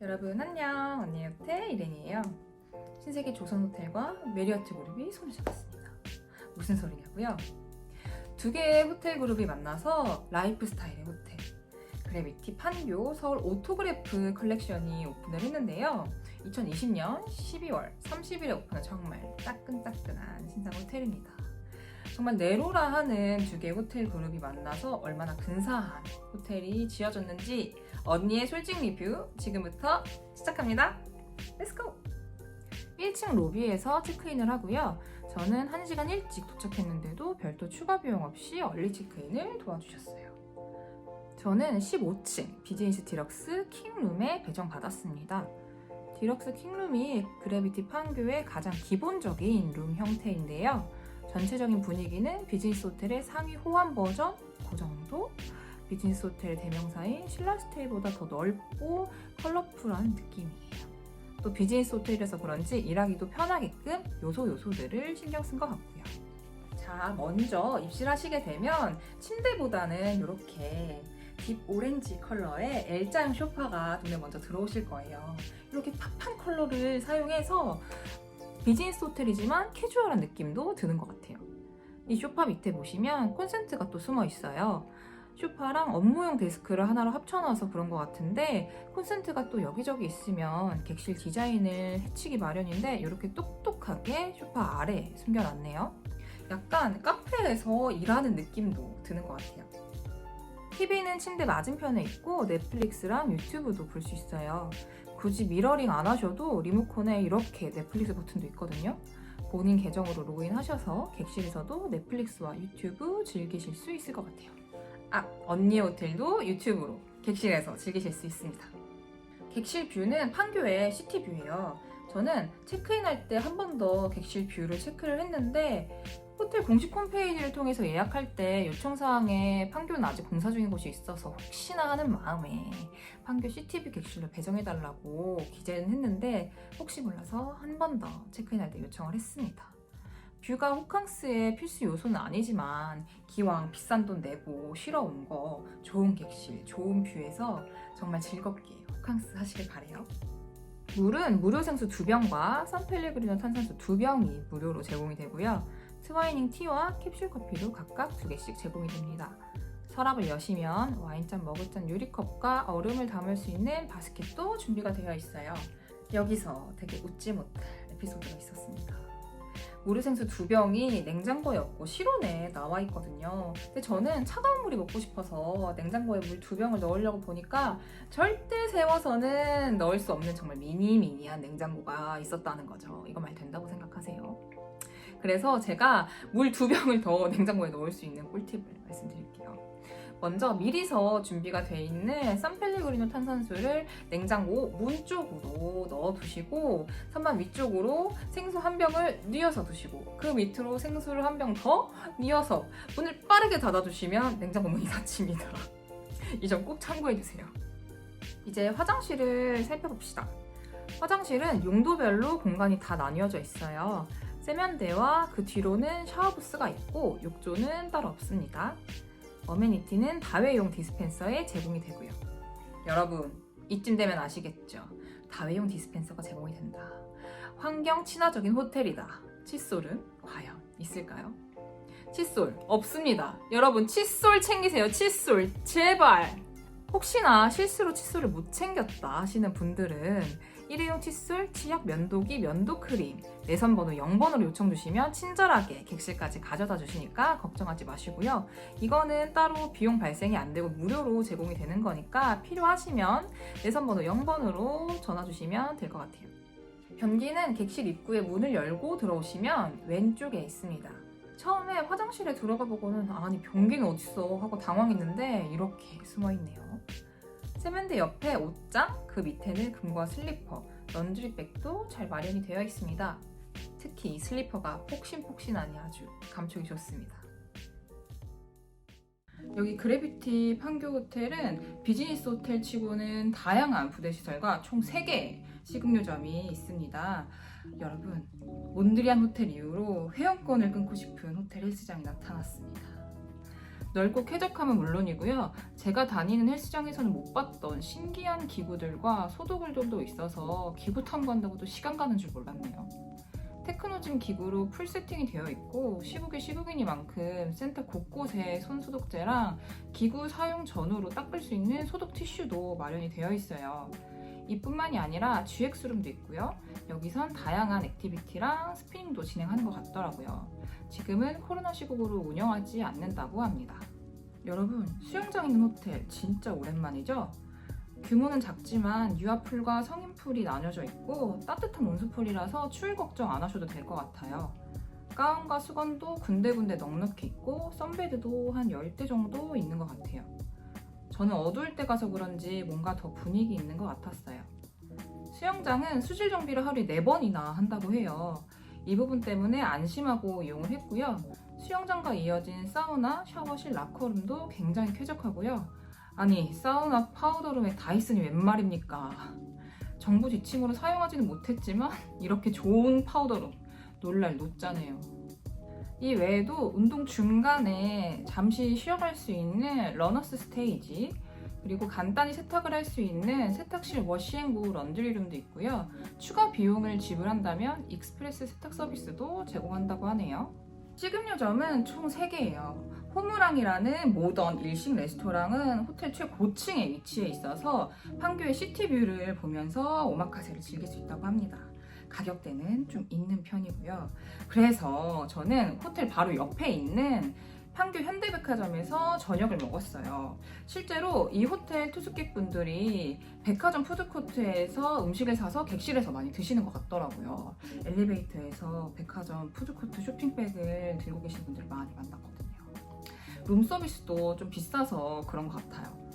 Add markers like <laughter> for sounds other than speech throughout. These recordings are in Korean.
여러분 안녕. 언니 호텔 이렌이에요. 신세계 조선 호텔과 메리어트 그룹이 손을 잡았습니다. 무슨 소리냐고요? 두 개의 호텔 그룹이 만나서 라이프 스타일의 호텔 그래비티 판교 서울 오토그래프 컬렉션이 오픈을 했는데요 2020년 12월 30일에 오픈한 정말 따끈따끈한 신상 호텔입니다 정말 네로라 하는 두 개의 호텔 그룹이 만나서 얼마나 근사한 호텔이 지어졌는지 언니의 솔직 리뷰 지금부터 시작합니다. 렛츠고! 1층 로비에서 체크인을 하고요. 저는 1시간 일찍 도착했는데도 별도 추가 비용 없이 얼리 체크인을 도와주셨어요. 저는 15층 비즈니스 디럭스 킹룸에 배정받았습니다. 디럭스 킹룸이 그래비티 판교의 가장 기본적인 룸 형태인데요. 전체적인 분위기는 비즈니스 호텔의 상위 호환 버전 그 정도? 비즈니스 호텔 대명사인 신라스테이보다 더 넓고 컬러풀한 느낌이에요. 또 비즈니스 호텔이라서 그런지 일하기도 편하게끔 요소 요소들을 신경 쓴 것 같고요. 자, 먼저 입실하시게 되면 침대보다는 이렇게 딥 오렌지 컬러의 L자형 소파가 눈에 먼저 들어오실 거예요. 이렇게 팝한 컬러를 사용해서 비즈니스 호텔이지만 캐주얼한 느낌도 드는 것 같아요. 이 소파 밑에 보시면 콘센트가 또 숨어 있어요. 쇼파랑 업무용 데스크를 하나로 합쳐놔서 그런 것 같은데 콘센트가 또 여기저기 있으면 객실 디자인을 해치기 마련인데 이렇게 똑똑하게 쇼파 아래에 숨겨놨네요. 약간 카페에서 일하는 느낌도 드는 것 같아요. TV는 침대 맞은편에 있고 넷플릭스랑 유튜브도 볼 수 있어요. 굳이 미러링 안 하셔도 리모컨에 이렇게 넷플릭스 버튼도 있거든요. 본인 계정으로 로그인하셔서 객실에서도 넷플릭스와 유튜브 즐기실 수 있을 것 같아요. 아, 언니 호텔도 유튜브로 객실에서 즐기실 수 있습니다. 객실 뷰는 판교의 시티뷰예요. 저는 체크인할 때 한 번 더 객실 뷰를 체크를 했는데 호텔 공식 홈페이지를 통해서 예약할 때 요청사항에 판교는 아직 공사 중인 곳이 있어서 혹시나 하는 마음에 판교 시티뷰 객실로 배정해달라고 기재는 했는데 혹시 몰라서 한 번 더 체크인할 때 요청을 했습니다. 뷰가 호캉스의 필수 요소는 아니지만 기왕 비싼 돈 내고 쉬러 온 거 좋은 객실, 좋은 뷰에서 정말 즐겁게 호캉스 하시길 바래요. 물은 무료 생수 2병과 산펠레그리노 탄산수 2병이 무료로 제공이 되고요. 트와이닝 티와 캡슐 커피도 각각 2개씩 제공이 됩니다. 서랍을 여시면 와인잔, 머그잔, 유리컵과 얼음을 담을 수 있는 바스켓도 준비가 되어 있어요. 여기서 되게 웃지 못할 에피소드가 있었습니다. 무료생수 두 병이 냉장고에 없고 실온에 나와 있거든요. 근데 저는 차가운 물이 먹고 싶어서 냉장고에 물 두 병을 넣으려고 보니까 절대 세워서는 넣을 수 없는 정말 미니미니한 냉장고가 있었다는 거죠. 이거 말 된다고 생각하세요? 그래서 제가 물 두 병을 더 <laughs> 냉장고에 넣을 수 있는 꿀팁을 말씀드릴게요. 먼저 미리서 준비가 돼 있는 산펠리그리노 탄산수를 냉장고 문 쪽으로 넣어 두시고 선반 위쪽으로 생수 한 병을 뉘어서 두시고 그 밑으로 생수를 한 병 더 뉘어서 문을 빠르게 닫아 두시면 냉장고 문이 <laughs> 닫힙니다. 이 점 꼭 참고해 주세요. 이제 화장실을 살펴봅시다. 화장실은 용도별로 공간이 다 나뉘어져 있어요. 세면대와 그 뒤로는 샤워부스가 있고 욕조는 따로 없습니다. 어메니티는 다회용 디스펜서에 제공이 되고요. 여러분, 이쯤 되면 아시겠죠? 다회용 디스펜서가 제공이 된다. 환경 친화적인 호텔이다. 칫솔은 과연 있을까요? 칫솔 없습니다. 여러분, 칫솔 챙기세요. 칫솔 제발. 혹시나 실수로 칫솔을 못 챙겼다 하시는 분들은 일회용 칫솔, 치약, 면도기, 면도 크림, 내선 번호 0번으로 요청 주시면 친절하게 객실까지 가져다 주시니까 걱정하지 마시고요. 이거는 따로 비용 발생이 안 되고 무료로 제공이 되는 거니까 필요하시면 내선 번호 0번으로 전화 주시면 될 것 같아요. 변기는 객실 입구에 문을 열고 들어오시면 왼쪽에 있습니다. 처음에 화장실에 들어가 보고는 아니 변기는 어딨어 하고 당황했는데 이렇게 숨어 있네요. 세면대 옆에 옷장, 그 밑에는 금과 슬리퍼, 런드리백도 잘 마련이 되어 있습니다. 특히 이 슬리퍼가 폭신폭신하니 아주 감촉이 좋습니다. 여기 그래비티 판교 호텔은 비즈니스 호텔 치고는 다양한 부대 시설과 총 3개의 식음료점이 있습니다. 여러분, 몬드리안 호텔 이후로 회원권을 끊고 싶은 호텔 헬스장이 나타났습니다. 넓고 쾌적함은 물론이고요. 제가 다니는 헬스장에서는 못 봤던 신기한 기구들과 소독을들도 있어서 기구 탐구한다고도 시간 가는 줄 몰랐네요. 테크노짐 기구로 풀 세팅이 되어 있고 시국에 시국이니만큼 센터 곳곳에 손 소독제랑 기구 사용 전후로 닦을 수 있는 소독 티슈도 마련이 되어 있어요. 이뿐만이 아니라 GX룸도 있고요. 여기선 다양한 액티비티랑 스피닝도 진행하는 것 같더라고요. 지금은 코로나 시국으로 운영하지 않는다고 합니다. 여러분, 수영장 있는 호텔 진짜 오랜만이죠? 규모는 작지만 유아풀과 성인풀이 나뉘어져 있고 따뜻한 온수풀이라서 추위 걱정 안 하셔도 될 것 같아요. 가운과 수건도 군데군데 넉넉히 있고 선베드도 한 10대 정도 있는 것 같아요. 저는 어두울 때 가서 그런지 뭔가 더 분위기 있는 것 같았어요. 수영장은 수질 정비를 하루에 4번이나 한다고 해요. 이 부분 때문에 안심하고 이용을 했고요. 수영장과 이어진 사우나, 샤워실, 라커룸도 굉장히 쾌적하고요. 아니, 사우나 파우더룸에 다 있으니 웬 말입니까? 정부 지침으로 사용하지는 못했지만 이렇게 좋은 파우더룸 놀랄 노짜네요. 이 외에도 운동 중간에 잠시 쉬어갈 수 있는 러너스 스테이지 그리고 간단히 세탁을 할 수 있는 세탁실 워시앤고 런드리룸도 있고요. 추가 비용을 지불한다면 익스프레스 세탁 서비스도 제공한다고 하네요. 식음료점은 총 3개예요. 호무랑이라는 모던 일식 레스토랑은 호텔 최고층에 위치해 있어서 판교의 시티뷰를 보면서 오마카세를 즐길 수 있다고 합니다. 가격대는 좀 있는 편이고요. 그래서 저는 호텔 바로 옆에 있는 판교 현대백화점에서 저녁을 먹었어요. 실제로 이 호텔 투숙객분들이 백화점 푸드코트에서 음식을 사서 객실에서 많이 드시는 것 같더라고요. 엘리베이터에서 백화점 푸드코트 쇼핑백을 들고 계신 분들 많이 만났거든요. 룸 서비스도 좀 비싸서 그런 것 같아요.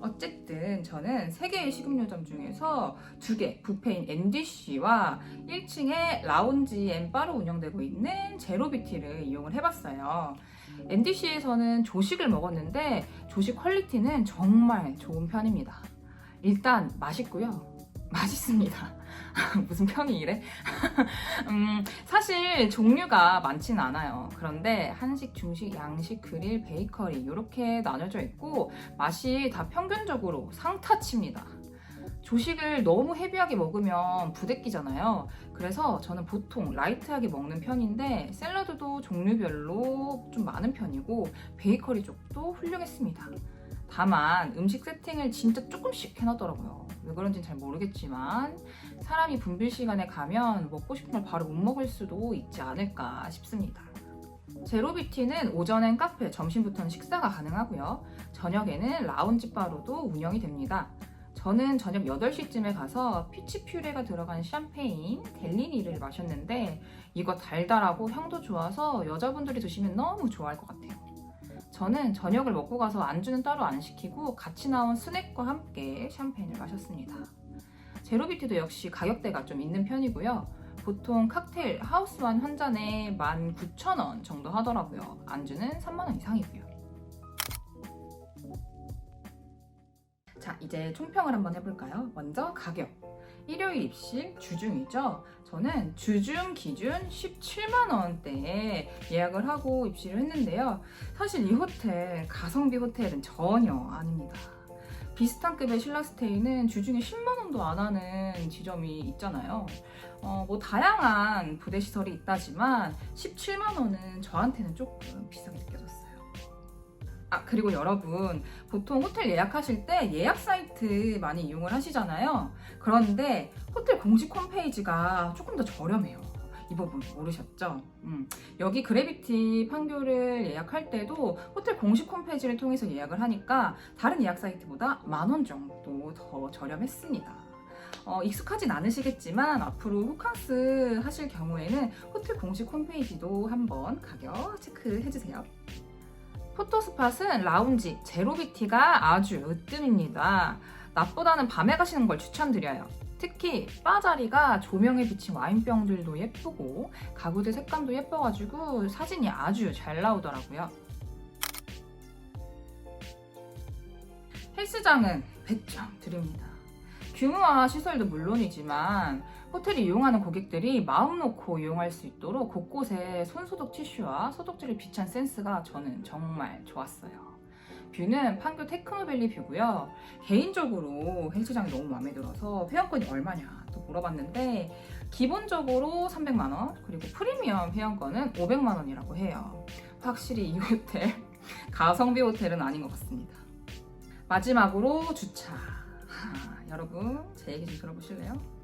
어쨌든 저는 세 개의 식음료점 중에서 두 개, 부페인 NDC와 1층에 라운지 앤 바로 운영되고 있는 제로비티를 이용을 해봤어요. NDC에서는 조식을 먹었는데 조식 퀄리티는 정말 좋은 편입니다. 일단 맛있고요. 맛있습니다. <laughs> 무슨 평이 이래? <laughs> 음, 사실 종류가 많지는 않아요. 그런데 한식, 중식, 양식, 그릴, 베이커리 이렇게 나눠져 있고 맛이 다 평균적으로 상타칩니다. 조식을 너무 헤비하게 먹으면 부대끼잖아요. 그래서 저는 보통 라이트하게 먹는 편인데 샐러드도 종류별로 좀 많은 편이고 베이커리 쪽도 훌륭했습니다. 다만 음식 세팅을 진짜 조금씩 해놨더라고요. 왜 그런지는 잘 모르겠지만 사람이 분빌 시간에 가면 먹고 싶은 걸 바로 못 먹을 수도 있지 않을까 싶습니다. 제로비티는 오전엔 카페, 점심부터는 식사가 가능하고요. 저녁에는 라운지 바로도 운영이 됩니다. 저는 저녁 8시쯤에 가서 피치 퓨레가 들어간 샴페인 델리니를 마셨는데 이거 달달하고 향도 좋아서 여자분들이 드시면 너무 좋아할 것 같아요. 저는 저녁을 먹고 가서 안주는 따로 안 시키고 같이 나온 스낵과 함께 샴페인을 마셨습니다. 제로비티도 역시 가격대가 좀 있는 편이고요. 보통 칵테일 하우스완 한 잔에 19,000원 정도 하더라고요. 안주는 3만원 이상이고요. 자, 이제 총평을 한번 해볼까요? 먼저 가격. 일요일 입실 주중이죠. 저는 주중 기준 17만 원대에 예약을 하고 입실을 했는데요. 사실 이 호텔 가성비 호텔은 전혀 아닙니다. 비슷한 급의 신라스테이는 주중에 10만 원도 안 하는 지점이 있잖아요. 어, 뭐 다양한 부대 시설이 있다지만 17만 원은 저한테는 조금 비싸게 느껴졌어요. 아 그리고 여러분 보통 호텔 예약하실 때 예약 사이트 많이 이용을 하시잖아요. 그런데 호텔 공식 홈페이지가 조금 더 저렴해요. 이 부분 모르셨죠? 음, 여기 그래비티 판교를 예약할 때도 호텔 공식 홈페이지를 통해서 예약을 하니까 다른 예약 사이트보다 만 원 정도 더 저렴했습니다. 어, 익숙하진 않으시겠지만 앞으로 호캉스 하실 경우에는 호텔 공식 홈페이지도 한번 가격 체크해주세요. 포토스팟은 라운지, 제로비티가 아주 으뜸입니다. 낮보다는 밤에 가시는 걸 추천드려요. 특히 바 자리가 조명에 비친 와인병들도 예쁘고 가구들 색감도 예뻐가지고 사진이 아주 잘 나오더라고요. 헬스장은 100점 드립니다. 규모와 시설도 물론이지만 호텔을 이용하는 고객들이 마음 놓고 이용할 수 있도록 곳곳에 손소독 티슈와 소독제를 비찬 센스가 저는 정말 좋았어요. 뷰는 판교 테크노밸리 뷰고요. 개인적으로 헬스장이 너무 마음에 들어서 회원권이 얼마냐 또 물어봤는데 기본적으로 300만 원 그리고 프리미엄 회원권은 500만 원이라고 해요. 확실히 이 호텔 가성비 호텔은 아닌 것 같습니다. 마지막으로 주차. 하, 여러분 제 얘기 좀 들어보실래요?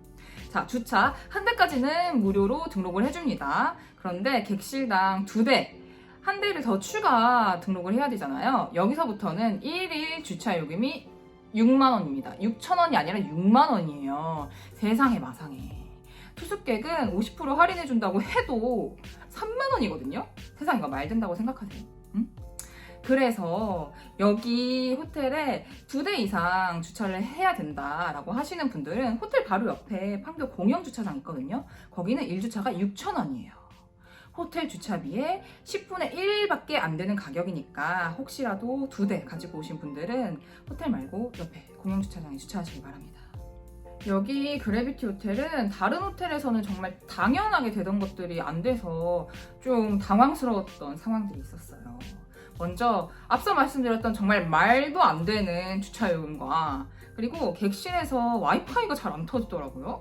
자 주차 한 대까지는 무료로 등록을 해줍니다. 그런데 객실당 두 대. 한 대를 더 추가 등록을 해야 되잖아요. 여기서부터는 1일 주차 요금이 6만 원입니다. 6천 원이 아니라 6만 원이에요. 세상에 마상에. 투숙객은 50% 할인해 준다고 해도 3만 원이거든요. 세상 이거 말 된다고 생각하세요. 응? 그래서 여기 호텔에 두 대 이상 주차를 해야 된다라고 하시는 분들은 호텔 바로 옆에 판교 공영 주차장 있거든요. 거기는 1주차가 6천 원이에요. 호텔 주차비에 10분의 1밖에 안 되는 가격이니까 혹시라도 두 대 가지고 오신 분들은 호텔 말고 옆에 공영 주차장에 주차하시기 바랍니다. 여기 그래비티 호텔은 다른 호텔에서는 정말 당연하게 되던 것들이 안 돼서 좀 당황스러웠던 상황들이 있었어요. 먼저 앞서 말씀드렸던 정말 말도 안 되는 주차 요금과 그리고 객실에서 와이파이가 잘 안 터지더라고요.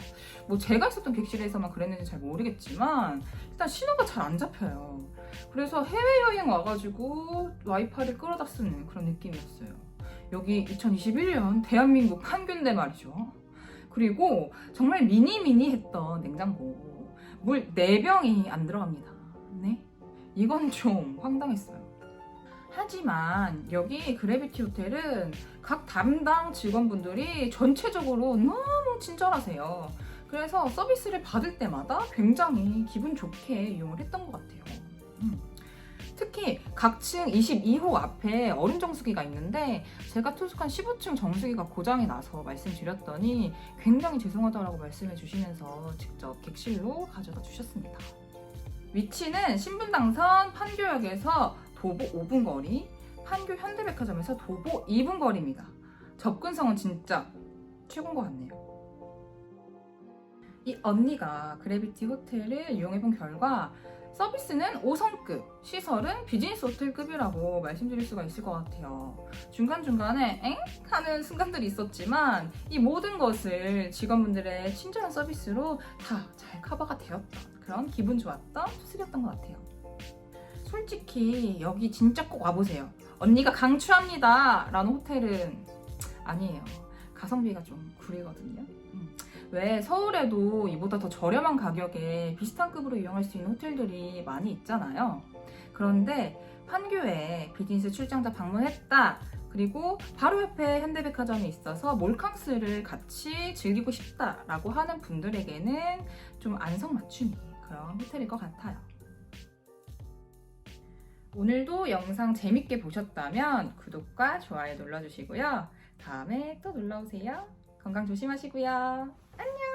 뭐 제가 있었던 객실에서만 그랬는지 잘 모르겠지만 일단 신호가 잘 안 잡혀요. 그래서 해외여행 와가지고 와이파이를 끌어다 쓰는 그런 느낌이었어요. 여기 2021년 대한민국 판교인데 말이죠. 그리고 정말 미니미니 했던 냉장고 물 4병이 안 들어갑니다. 네? 이건 좀 황당했어요. 하지만 여기 그래비티 호텔은 각 담당 직원분들이 전체적으로 너무 친절하세요. 그래서 서비스를 받을 때마다 굉장히 기분 좋게 이용을 했던 것 같아요. 음. 특히 각층 22호 앞에 어른 정수기가 있는데 제가 투숙한 15층 정수기가 고장이 나서 말씀드렸더니 굉장히 죄송하다라고 말씀해 주시면서 직접 객실로 가져다 주셨습니다. 위치는 신분당선 판교역에서 도보 5분 거리, 판교 현대백화점에서 도보 2분 거리입니다. 접근성은 진짜 최고인 것 같네요. 이 언니가 그래비티 호텔을 이용해본 결과 서비스는 5성급, 시설은 비즈니스 호텔급이라고 말씀드릴 수가 있을 것 같아요. 중간중간에 엥? 하는 순간들이 있었지만 이 모든 것을 직원분들의 친절한 서비스로 다 잘 커버가 되었던 그런 기분 좋았던 투숙이었던 것 같아요. 솔직히 여기 진짜 꼭 와보세요. 언니가 강추합니다. 라는 호텔은 아니에요. 가성비가 좀 구리거든요. 음. 왜 서울에도 이보다 더 저렴한 가격에 비슷한 급으로 이용할 수 있는 호텔들이 많이 있잖아요. 그런데 판교에 비즈니스 출장자 방문했다. 그리고 바로 옆에 현대백화점이 있어서 몰캉스를 같이 즐기고 싶다라고 하는 분들에게는 좀 안성맞춤이 그런 호텔일 것 같아요. 오늘도 영상 재밌게 보셨다면 구독과 좋아요 눌러주시고요. 다음에 또 놀러오세요. 건강 조심하시고요. 안녕!